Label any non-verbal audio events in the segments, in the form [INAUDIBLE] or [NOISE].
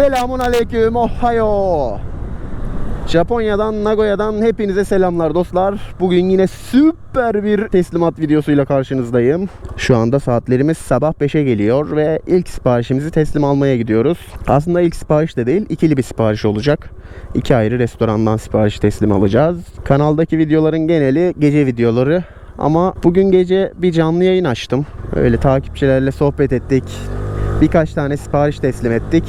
Selamun aleyküm, ohayo. Japonya'dan, Nagoya'dan hepinize selamlar dostlar. Bugün yine süper bir teslimat videosuyla karşınızdayım. Şu anda saatlerimiz sabah 5'e geliyor ve ilk siparişimizi teslim almaya gidiyoruz. Aslında ilk sipariş de değil, ikili bir sipariş olacak. İki ayrı restorandan sipariş teslim alacağız. Kanaldaki videoların geneli gece videoları. Ama bugün gece bir canlı yayın açtım. Öyle takipçilerle sohbet ettik. Birkaç tane sipariş teslim ettik.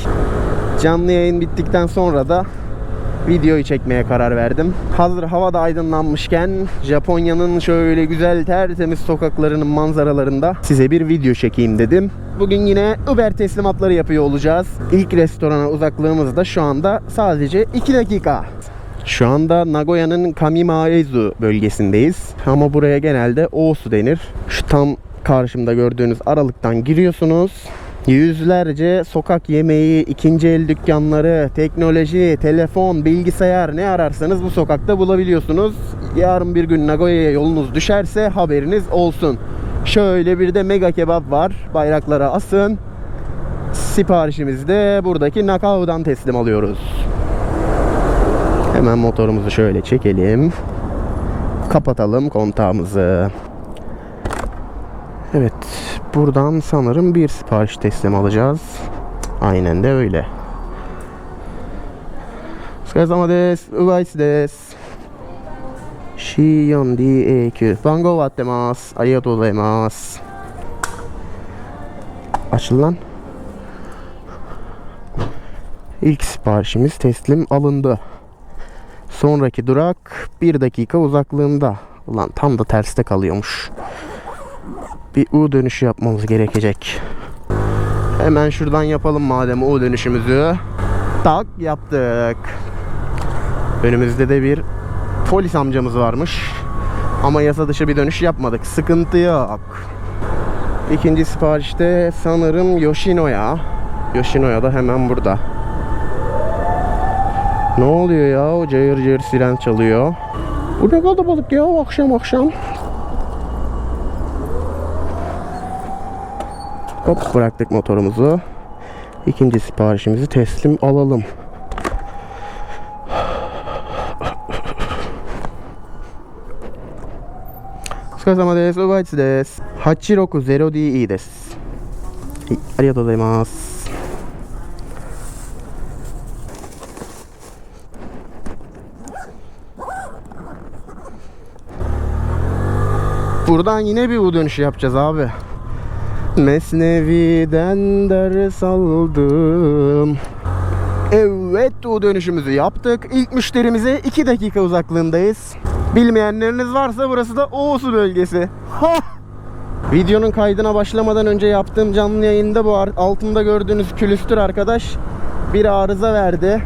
Canlı yayın bittikten sonra da videoyu çekmeye karar verdim. Hazır hava da aydınlanmışken Japonya'nın şöyle güzel tertemiz sokaklarının manzaralarında size bir video çekeyim dedim. Bugün yine Uber teslimatları yapıyor olacağız. İlk restorana uzaklığımız da şu anda sadece 2 dakika. Şu anda Nagoya'nın Kamimaezu bölgesindeyiz. Ama buraya genelde Osu denir. Şu tam karşımda gördüğünüz aralıktan giriyorsunuz. Yüzlerce sokak yemeği, ikinci el dükkanları, teknoloji, telefon, bilgisayar ne ararsanız bu sokakta bulabiliyorsunuz. Yarın bir gün Nagoya'ya yolunuz düşerse haberiniz olsun. Şöyle bir de mega kebap var. Bayraklara asın. Siparişimizi de buradaki Nakao'dan teslim alıyoruz. Hemen motorumuzu şöyle çekelim. Kapatalım kontağımızı. Evet buradan sanırım bir sipariş teslim alacağız. Aynen de öyle. Skazama des, uvaisi des. 4DAQ 番号割ってますありがとうございます açılan ilk siparişimiz teslim alındı sonraki durak 1 dakika uzaklığında ulan tam da terste kalıyormuş bir U dönüşü yapmamız gerekecek. Hemen şuradan yapalım madem U dönüşümüzü. Tak yaptık. Önümüzde de bir polis amcamız varmış. Ama yasa dışı bir dönüş yapmadık. Sıkıntı yok. İkinci siparişte sanırım Yoshinoya. Yoshinoya da hemen burada. Ne oluyor ya? O cayır cayır siren çalıyor. Bu ne kalabalık ya akşam akşam. Hop bıraktık motorumuzu. İkinci siparişimizi teslim alalım. Tsukarasama desu. Uber Eats desu. 860DE です。はい、ありがとうございます。Buradan yine bir U dönüşü yapacağız abi. Mesnevi'den ders aldım. Evet U dönüşümüzü yaptık. İlk müşterimize 2 dakika uzaklığındayız. Bilmeyenleriniz varsa burası da Oğusu bölgesi. Ha! Videonun kaydına başlamadan önce yaptığım canlı yayında bu altımda gördüğünüz külüstür arkadaş bir arıza verdi.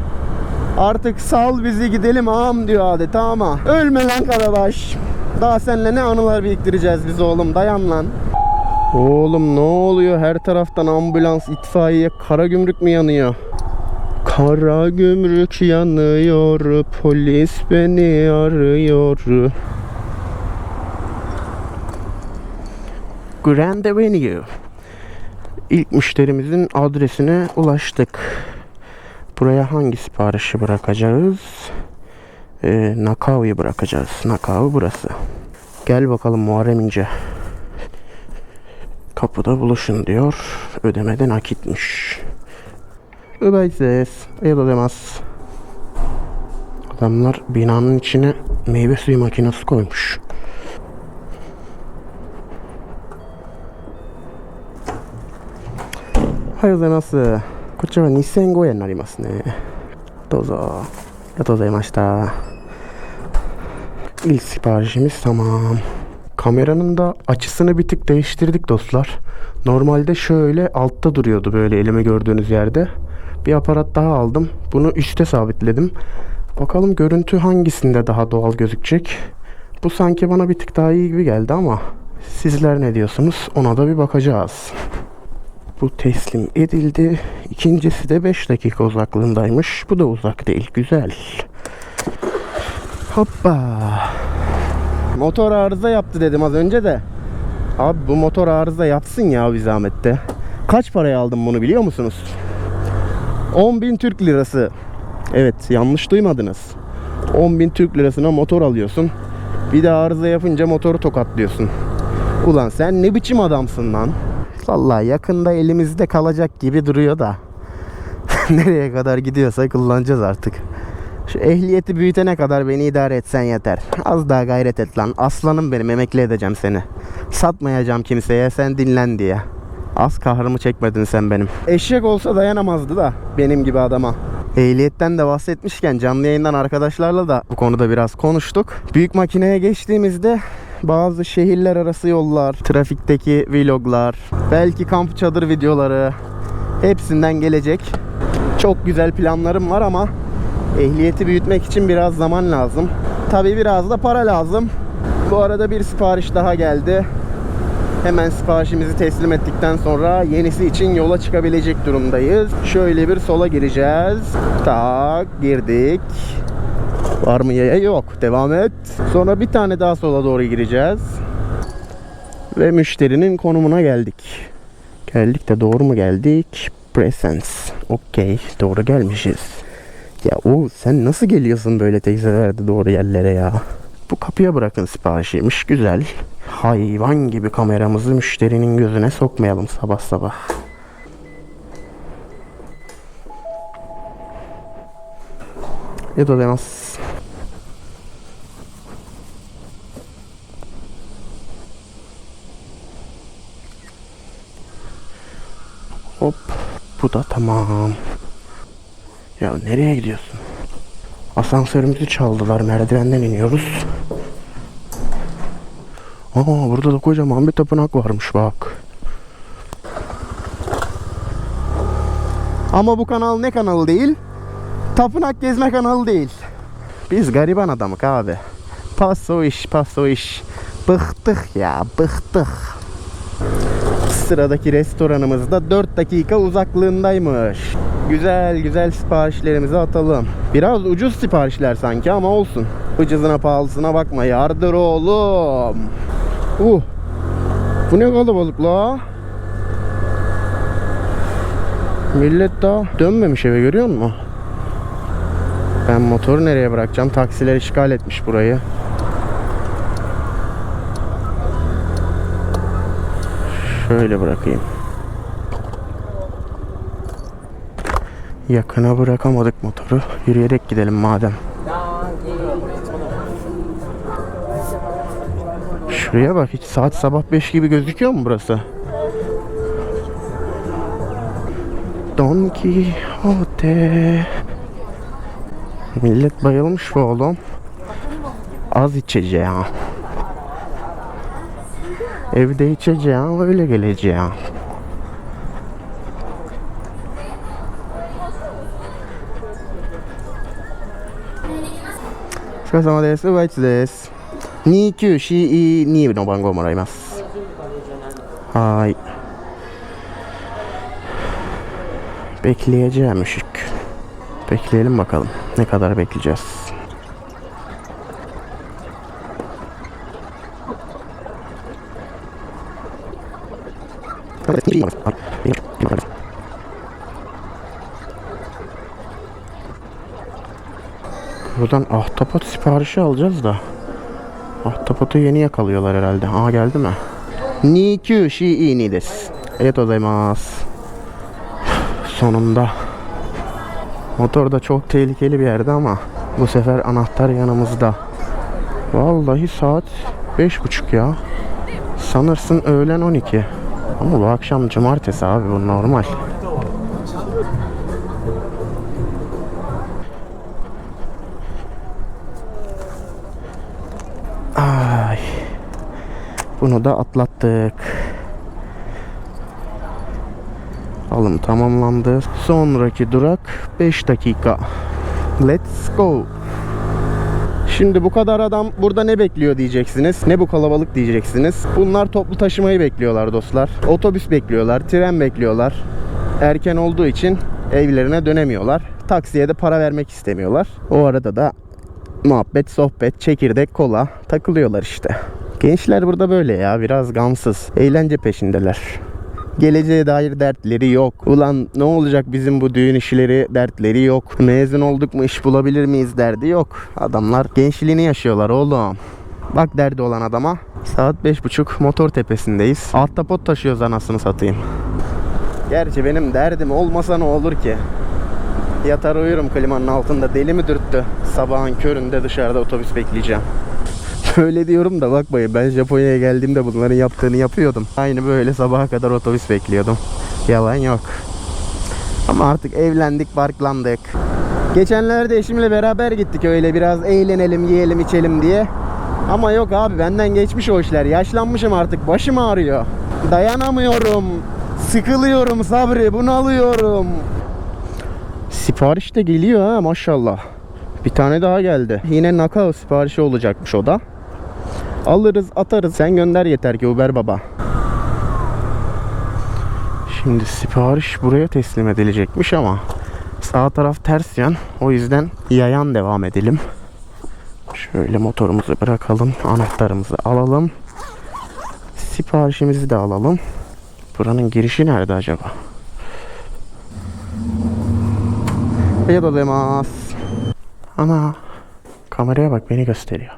Artık sal bizi gidelim ağam diyor adeta ama ölme lan Karabaş. Daha seninle ne anılar biriktireceğiz biz oğlum dayan lan. Oğlum ne oluyor her taraftan ambulans itfaiye kara gümrük mü yanıyor? Kara gümrük yanıyor polis beni arıyor. Grand Avenue. İlk müşterimizin adresine ulaştık. Buraya hangi siparişi bırakacağız? Ee, Nakao'yu bırakacağız. Nakao burası. Gel bakalım Muharrem İnce. Kapıda buluşun diyor. Ödemeden nakitmiş. Öbeysiz. Ayılamaz. Adamlar binanın içine meyve suyu makinesi koymuş. Hayır gozaimasu. こちらは2500円になりますね。どうぞ。ありがとうございました。İlk siparişimiz tamam. Kameranın da açısını bir tık değiştirdik dostlar. Normalde şöyle altta duruyordu böyle elime gördüğünüz yerde. Bir aparat daha aldım. Bunu üste sabitledim. Bakalım görüntü hangisinde daha doğal gözükecek. Bu sanki bana bir tık daha iyi gibi geldi ama sizler ne diyorsunuz? Ona da bir bakacağız. Bu teslim edildi. İkincisi de 5 dakika uzaklığındaymış. Bu da uzak değil. Güzel. Hoppa. Motor arıza yaptı dedim az önce de. Abi bu motor arıza yapsın ya bir zahmette. Kaç paraya aldım bunu biliyor musunuz? 10.000 Türk lirası. Evet yanlış duymadınız. 10.000 Türk lirasına motor alıyorsun. Bir de arıza yapınca motoru tokatlıyorsun. Ulan sen ne biçim adamsın lan? Vallahi yakında elimizde kalacak gibi duruyor da. [LAUGHS] Nereye kadar gidiyorsa kullanacağız artık. Şu ehliyeti büyütene kadar beni idare etsen yeter. Az daha gayret et lan. Aslanım benim emekli edeceğim seni. Satmayacağım kimseye sen dinlen diye. Az kahrımı çekmedin sen benim. Eşek olsa dayanamazdı da benim gibi adama. Ehliyetten de bahsetmişken canlı yayından arkadaşlarla da bu konuda biraz konuştuk. Büyük makineye geçtiğimizde bazı şehirler arası yollar, trafikteki vloglar, belki kamp çadır videoları hepsinden gelecek. Çok güzel planlarım var ama ehliyeti büyütmek için biraz zaman lazım. Tabi biraz da para lazım. Bu arada bir sipariş daha geldi. Hemen siparişimizi teslim ettikten sonra yenisi için yola çıkabilecek durumdayız. Şöyle bir sola gireceğiz. Tak girdik. Var mı yaya? Yok. Devam et. Sonra bir tane daha sola doğru gireceğiz. Ve müşterinin konumuna geldik. Geldik de doğru mu geldik? Presence. Okey. Doğru gelmişiz. Ya o sen nasıl geliyorsun böyle teyzelerde doğru yerlere ya? Bu kapıya bırakın siparişiymiş. Güzel. Hayvan gibi kameramızı müşterinin gözüne sokmayalım sabah sabah. Ya da demez. Hop. Bu da tamam. Ya nereye gidiyorsun? Asansörümüzü çaldılar. Merdivenden iniyoruz. Aa burada da kocaman bir tapınak varmış bak. Ama bu kanal ne kanalı değil? Tapınak gezme kanalı değil. Biz gariban adamık abi. Paso iş, paso iş. Bıktık ya, bıktık. Sıradaki restoranımız da 4 dakika uzaklığındaymış. Güzel güzel siparişlerimizi atalım. Biraz ucuz siparişler sanki ama olsun. Ucuzuna pahalısına bakma yardır oğlum. Uh. Bu ne kalabalık la? Millet daha dönmemiş eve görüyor musun? Ben motoru nereye bırakacağım? Taksiler işgal etmiş burayı. Şöyle bırakayım. Yakına bırakamadık motoru. Yürüyerek gidelim madem. Şuraya bak hiç saat sabah 5 gibi gözüküyor mu burası? Don Quixote Millet bayılmış bu oğlum. Az içeceğim. Evde içeceğim öyle geleceğim. 疲れ様です。ウワイツです。29CE2 の番号もらいます。はい。Bekleyeceğim ışık. Bekleyelim bakalım. Ne kadar bekleyeceğiz. Evet. Buradan ahtapot siparişi alacağız da. Ahtapotu yeni yakalıyorlar herhalde. Aa geldi mi? Nikyu shi ni desu. Evet gozaimasu. Sonunda. Motor da çok tehlikeli bir yerde ama bu sefer anahtar yanımızda. Vallahi saat beş buçuk ya. Sanırsın öğlen 12. Ama bu akşam cumartesi abi bu normal. Ay. Bunu da atlattık. Alım tamamlandı. Sonraki durak 5 dakika. Let's go. Şimdi bu kadar adam burada ne bekliyor diyeceksiniz. Ne bu kalabalık diyeceksiniz. Bunlar toplu taşımayı bekliyorlar dostlar. Otobüs bekliyorlar, tren bekliyorlar. Erken olduğu için evlerine dönemiyorlar. Taksiye de para vermek istemiyorlar. O arada da muhabbet, sohbet, çekirdek, kola takılıyorlar işte. Gençler burada böyle ya biraz gamsız. Eğlence peşindeler. Geleceğe dair dertleri yok. Ulan ne olacak bizim bu düğün işleri dertleri yok. Mezun olduk mu iş bulabilir miyiz derdi yok. Adamlar gençliğini yaşıyorlar oğlum. Bak derdi olan adama. Saat beş buçuk motor tepesindeyiz. Altta pot taşıyoruz anasını satayım. Gerçi benim derdim olmasa ne olur ki? Yatar uyurum klimanın altında deli mi dürttü? Sabahın köründe dışarıda otobüs bekleyeceğim. [LAUGHS] Böyle diyorum da bakmayın ben Japonya'ya geldiğimde bunların yaptığını yapıyordum. Aynı böyle sabaha kadar otobüs bekliyordum. Yalan yok. Ama artık evlendik, barklandık. Geçenlerde eşimle beraber gittik öyle biraz eğlenelim, yiyelim, içelim diye. Ama yok abi benden geçmiş o işler. Yaşlanmışım artık. Başım ağrıyor. Dayanamıyorum. Sıkılıyorum Sabri. Bunalıyorum. Sipariş de geliyor ha maşallah. Bir tane daha geldi. Yine nakao siparişi olacakmış o da. Alırız atarız. Sen gönder yeter ki Uber baba. Şimdi sipariş buraya teslim edilecekmiş ama sağ taraf ters yan. O yüzden yayan devam edelim. Şöyle motorumuzu bırakalım. Anahtarımızı alalım. Siparişimizi de alalım. Buranın girişi nerede acaba? ありがとうございます。Ana kameraya bak beni gösteriyor.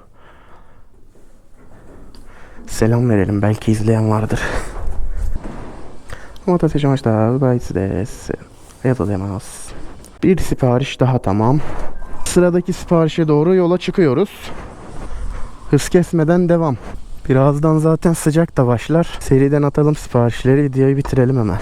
Selam verelim belki izleyen vardır. お待たせしました。ウバイツです。ありがとうございます。Bir sipariş daha tamam. Sıradaki siparişe doğru yola çıkıyoruz. Hız kesmeden devam. Birazdan zaten sıcak da başlar. Seriden atalım siparişleri, videoyu bitirelim hemen.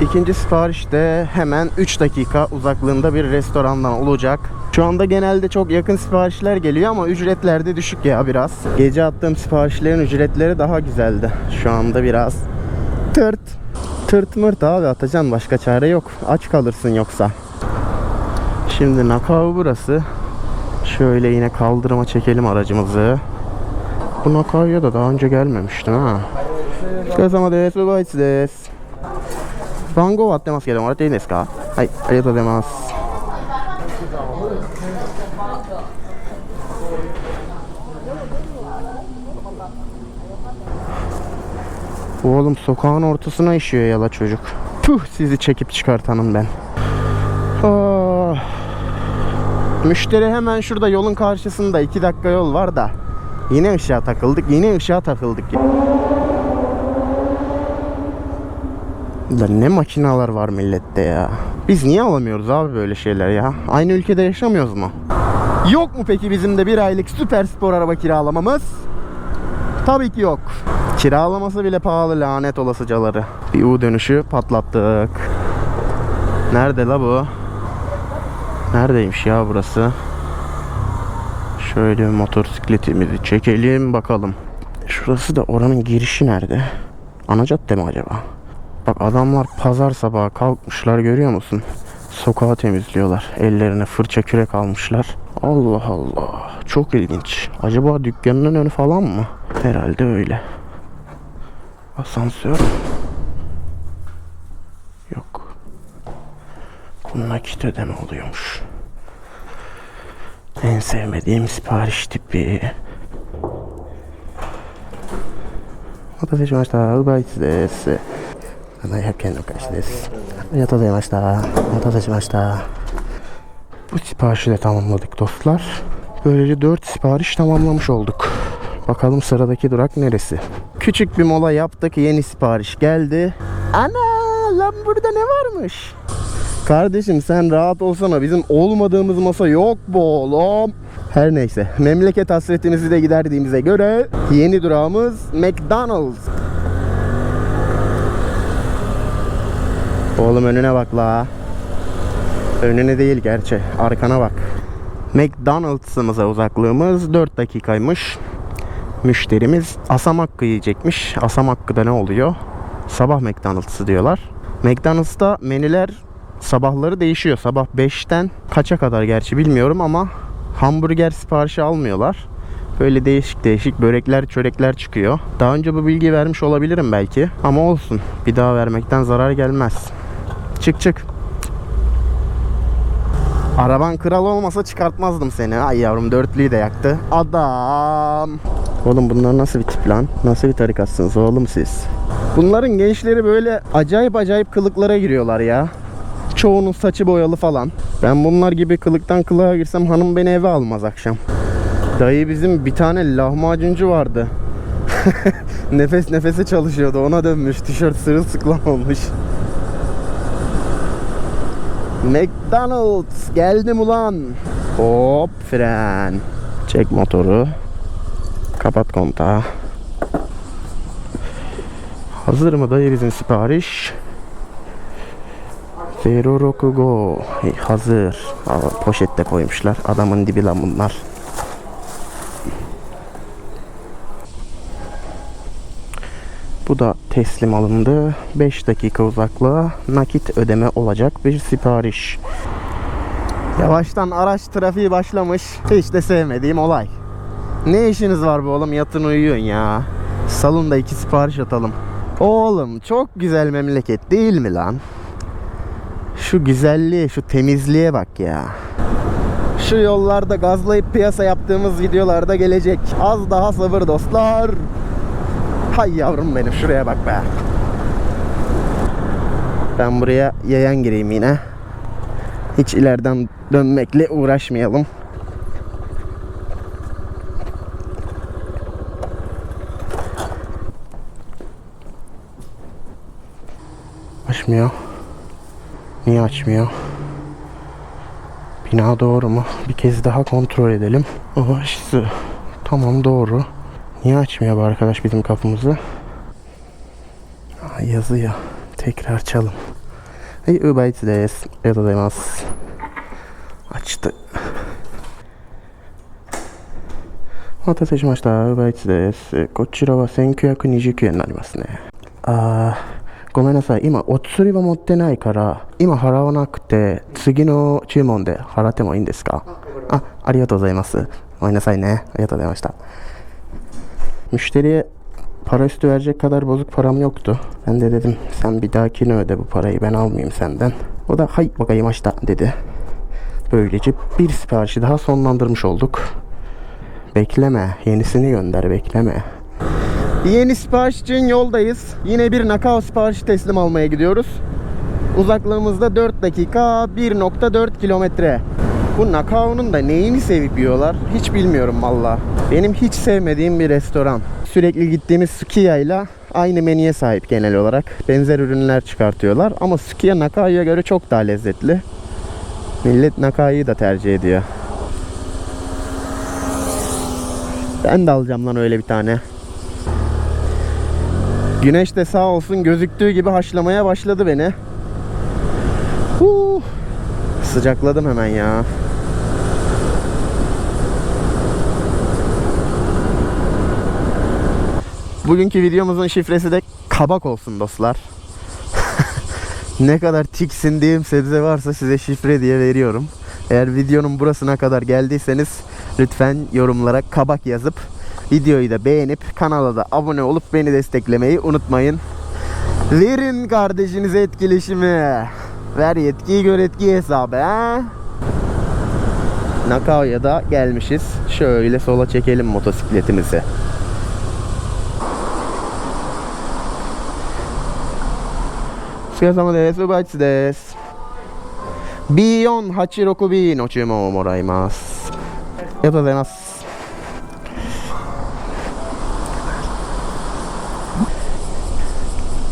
İkinci sipariş de hemen 3 dakika uzaklığında bir restorandan olacak. Şu anda genelde çok yakın siparişler geliyor ama ücretler de düşük ya biraz. Gece attığım siparişlerin ücretleri daha güzeldi. Şu anda biraz tırt. Tırt mırt abi atacaksın başka çare yok. Aç kalırsın yoksa. Şimdi Nakao burası. Şöyle yine kaldırıma çekelim aracımızı. Bu Nakao'ya da daha önce gelmemiştim ha. Kazama des, bu 番号割ってますけどもらっていいですかはいありがとうございます Oğlum sokağın ortasına işiyor yala çocuk. Puh sizi çekip çıkartanım ben. Ah. Müşteri hemen şurada yolun karşısında 2 dakika yol var da. Yine ışığa takıldık, yine ışığa takıldık. Lan ne makinalar var millette ya. Biz niye alamıyoruz abi böyle şeyler ya? Aynı ülkede yaşamıyoruz mu? Yok mu peki bizim de bir aylık süper spor araba kiralamamız? Tabii ki yok. Kiralaması bile pahalı lanet olasıcaları. Bir U dönüşü patlattık. Nerede la bu? Neredeymiş ya burası? Şöyle motosikletimizi çekelim bakalım. Şurası da oranın girişi nerede? Ana cadde mi acaba? Bak adamlar pazar sabahı kalkmışlar görüyor musun? Sokağı temizliyorlar. Ellerine fırça kürek almışlar. Allah Allah. Çok ilginç. Acaba dükkanının önü falan mı? Herhalde öyle. Asansör. Yok. Nakit ödeme oluyormuş. En sevmediğim sipariş tipi. Otoseçim açtı. Uber 700円のお返しです。ありがとうございました。お待たせしました。Bu siparişi de tamamladık dostlar. Böylece 4 sipariş tamamlamış olduk. Bakalım sıradaki durak neresi? Küçük bir mola yaptık. Yeni sipariş geldi. Ana lan burada ne varmış? Kardeşim sen rahat olsana. Bizim olmadığımız masa yok bu oğlum. Her neyse. Memleket hasretimizi de giderdiğimize göre yeni durağımız McDonald's. Oğlum önüne bak la. Önüne değil gerçi. Arkana bak. McDonald's'ımıza uzaklığımız 4 dakikaymış. Müşterimiz asam hakkı yiyecekmiş. Asam hakkı da ne oluyor? Sabah McDonald's'ı diyorlar. McDonald's'ta menüler sabahları değişiyor. Sabah 5'ten kaça kadar gerçi bilmiyorum ama hamburger siparişi almıyorlar. Böyle değişik değişik börekler, çörekler çıkıyor. Daha önce bu bilgiyi vermiş olabilirim belki. Ama olsun. Bir daha vermekten zarar gelmez. Çık çık. Araban kral olmasa çıkartmazdım seni. Ay yavrum dörtlüyü de yaktı. Adam. Oğlum bunlar nasıl bir tip lan? Nasıl bir tarikatsınız oğlum siz? Bunların gençleri böyle acayip acayip kılıklara giriyorlar ya. Çoğunun saçı boyalı falan. Ben bunlar gibi kılıktan kılığa girsem hanım beni eve almaz akşam. Dayı bizim bir tane lahmacuncu vardı. [LAUGHS] Nefes nefese çalışıyordu. Ona dönmüş. Tişört sırılsıklam olmuş. McDonald's geldim ulan. Hop fren. Çek motoru. Kapat kontağı. Hazır mı dayı sipariş? Zero Roku Go. Hey, hazır. Aa, poşette koymuşlar. Adamın dibi lan bunlar. Bu da teslim alındı. 5 dakika uzaklığa nakit ödeme olacak bir sipariş. Yavaştan araç trafiği başlamış. Hiç de sevmediğim olay. Ne işiniz var bu oğlum? Yatın uyuyun ya. Salonda iki sipariş atalım. Oğlum çok güzel memleket değil mi lan? Şu güzelliğe, şu temizliğe bak ya. Şu yollarda gazlayıp piyasa yaptığımız videolarda gelecek. Az daha sabır dostlar. Hay yavrum benim şuraya bak be. Ben buraya yayan gireyim yine. Hiç ileriden dönmekle uğraşmayalım. Açmıyor. Niye açmıyor? Bina doğru mu? Bir kez daha kontrol edelim. İşte. Tamam doğru. Niye açmıyor bu arkadaş bizim kapımızı? Aa, yazıyor. Tekrar çalın. Hey, Uber Eats desu. Arigatou Açtı. お待たせしました。Uber Eats です。こちらは1929円になりますね。あー、ごめんなさい。今、お釣りは持ってないから、今払わなくて、次の注文で払ってもいいんですかあ、ありがとうございます。ごめんなさいね。ありがとうございました。Müşteriye para üstü verecek kadar bozuk param yoktu. Ben de dedim sen bir dahakine öde bu parayı ben almayayım senden. O da hay bakayım açta dedi. Böylece bir siparişi daha sonlandırmış olduk. Bekleme yenisini gönder bekleme. Yeni sipariş için yoldayız. Yine bir nakao siparişi teslim almaya gidiyoruz. Uzaklığımızda 4 dakika 1.4 kilometre. Bu Nakao'nun da neyini sevip yiyorlar hiç bilmiyorum valla. Benim hiç sevmediğim bir restoran. Sürekli gittiğimiz Sukiya ile aynı menüye sahip genel olarak. Benzer ürünler çıkartıyorlar ama Sukiya Nakao'ya göre çok daha lezzetli. Millet Nakao'yu da tercih ediyor. Ben de alacağım lan öyle bir tane. Güneş de sağ olsun gözüktüğü gibi haşlamaya başladı beni. Huh. Sıcakladım hemen ya. Bugünkü videomuzun şifresi de kabak olsun dostlar. [LAUGHS] ne kadar tiksindiğim sebze varsa size şifre diye veriyorum. Eğer videonun burasına kadar geldiyseniz lütfen yorumlara kabak yazıp videoyu da beğenip kanala da abone olup beni desteklemeyi unutmayın. Verin kardeşinize etkileşimi. Ver yetkiyi gör etki hesabı ha. Nakao'ya da gelmişiz. Şöyle sola çekelim motosikletimizi. Sugasa desu, Uber Eats desu. B486B の注文をもらいます。ありがとうございます。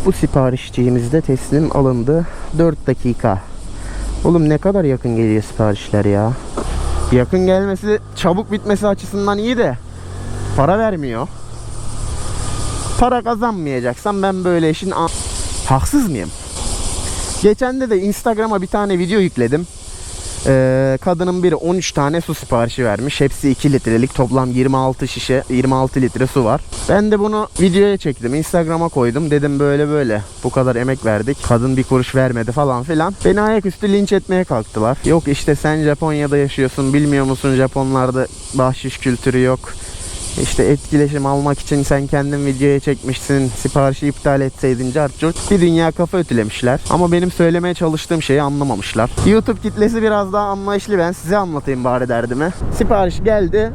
Bu siparişçiğimiz de teslim alındı. 4 dakika. Oğlum ne kadar yakın geliyor siparişler ya. Yakın gelmesi çabuk bitmesi açısından iyi de para vermiyor. Para kazanmayacaksan ben böyle işin haksız mıyım? Geçen de de Instagram'a bir tane video yükledim. Ee, kadının biri 13 tane su siparişi vermiş. Hepsi 2 litrelik. Toplam 26 şişe, 26 litre su var. Ben de bunu videoya çektim. Instagram'a koydum. Dedim böyle böyle. Bu kadar emek verdik. Kadın bir kuruş vermedi falan filan. Beni ayaküstü linç etmeye kalktılar. Yok işte sen Japonya'da yaşıyorsun. Bilmiyor musun Japonlarda bahşiş kültürü yok. İşte etkileşim almak için sen kendin videoya çekmişsin. Siparişi iptal etseydin cart curt. Bir dünya kafa ötülemişler. Ama benim söylemeye çalıştığım şeyi anlamamışlar. YouTube kitlesi biraz daha anlayışlı. Ben size anlatayım bari derdimi. Sipariş geldi.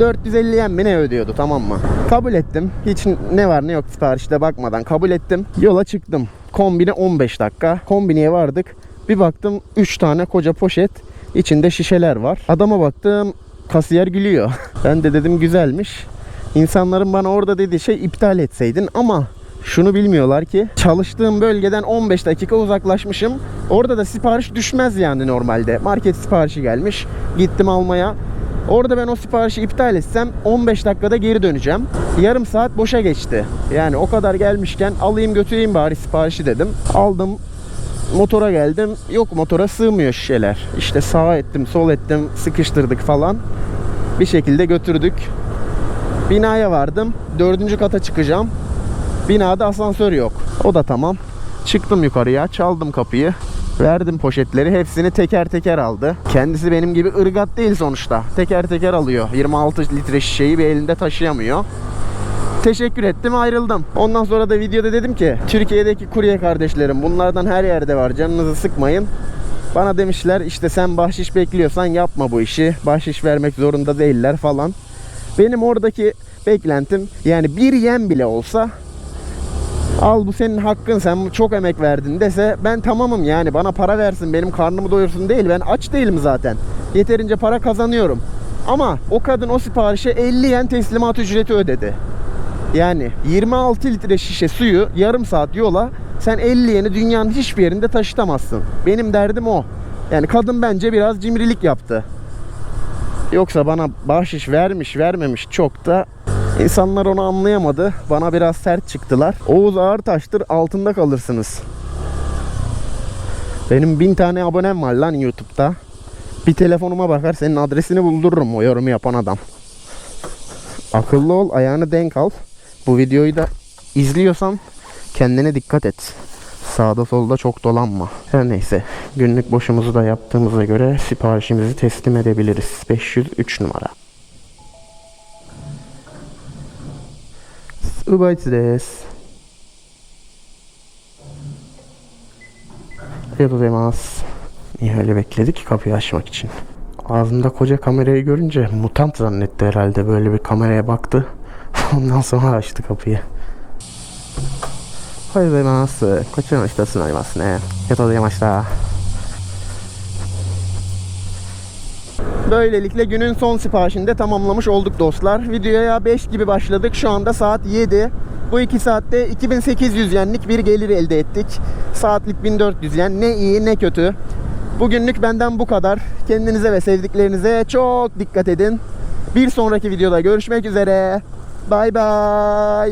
450 yen mi ne ödüyordu tamam mı? Kabul ettim. Hiç ne var ne yok siparişte bakmadan kabul ettim. Yola çıktım. Kombine 15 dakika. Kombineye vardık. Bir baktım 3 tane koca poşet. İçinde şişeler var. Adama baktım kasiyer gülüyor. [LAUGHS] Ben de dedim güzelmiş. İnsanların bana orada dediği şey iptal etseydin ama şunu bilmiyorlar ki çalıştığım bölgeden 15 dakika uzaklaşmışım. Orada da sipariş düşmez yani normalde. Market siparişi gelmiş. Gittim almaya. Orada ben o siparişi iptal etsem 15 dakikada geri döneceğim. Yarım saat boşa geçti. Yani o kadar gelmişken alayım götüreyim bari siparişi dedim. Aldım motora geldim. Yok motora sığmıyor şişeler. İşte sağa ettim, sol ettim, sıkıştırdık falan. Bir şekilde götürdük. Binaya vardım. Dördüncü kata çıkacağım. Binada asansör yok. O da tamam. Çıktım yukarıya, çaldım kapıyı. Verdim poşetleri. Hepsini teker teker aldı. Kendisi benim gibi ırgat değil sonuçta. Teker teker alıyor. 26 litre şişeyi bir elinde taşıyamıyor. Teşekkür ettim ayrıldım. Ondan sonra da videoda dedim ki Türkiye'deki kurye kardeşlerim bunlardan her yerde var canınızı sıkmayın. Bana demişler işte sen bahşiş bekliyorsan yapma bu işi. Bahşiş vermek zorunda değiller falan. Benim oradaki beklentim yani bir yen bile olsa al bu senin hakkın sen çok emek verdin dese ben tamamım yani bana para versin benim karnımı doyursun değil ben aç değilim zaten. Yeterince para kazanıyorum. Ama o kadın o siparişe 50 yen teslimat ücreti ödedi. Yani 26 litre şişe suyu yarım saat yola sen 50 yeni dünyanın hiçbir yerinde taşıtamazsın. Benim derdim o. Yani kadın bence biraz cimrilik yaptı. Yoksa bana bahşiş vermiş vermemiş çok da insanlar onu anlayamadı. Bana biraz sert çıktılar. Oğuz ağır taştır altında kalırsınız. Benim bin tane abonem var lan YouTube'da. Bir telefonuma bakar senin adresini buldururum o yorumu yapan adam. Akıllı ol, ayağını denk al. Bu videoyu da izliyorsan kendine dikkat et. Sağda solda çok dolanma. Her neyse günlük boşumuzu da yaptığımıza göre siparişimizi teslim edebiliriz. 503 numara. Uber Eats desu. ありがとうございます。Niye öyle bekledik kapıyı açmak için? Ağzında koca kamerayı görünce mutant zannetti herhalde. Böyle bir kameraya baktı. [LAUGHS] Ondan sonra açtı kapıyı. おはようございます。こちらの一つになりますね。ありがとうございました。Böylelikle günün son siparişini de tamamlamış olduk dostlar. Videoya 5 gibi başladık. Şu anda saat 7. Bu 2 saatte 2800 yenlik bir gelir elde ettik. Saatlik 1400 yen. Ne iyi ne kötü. Bugünlük benden bu kadar. Kendinize ve sevdiklerinize çok dikkat edin. Bir sonraki videoda görüşmek üzere. Bye bye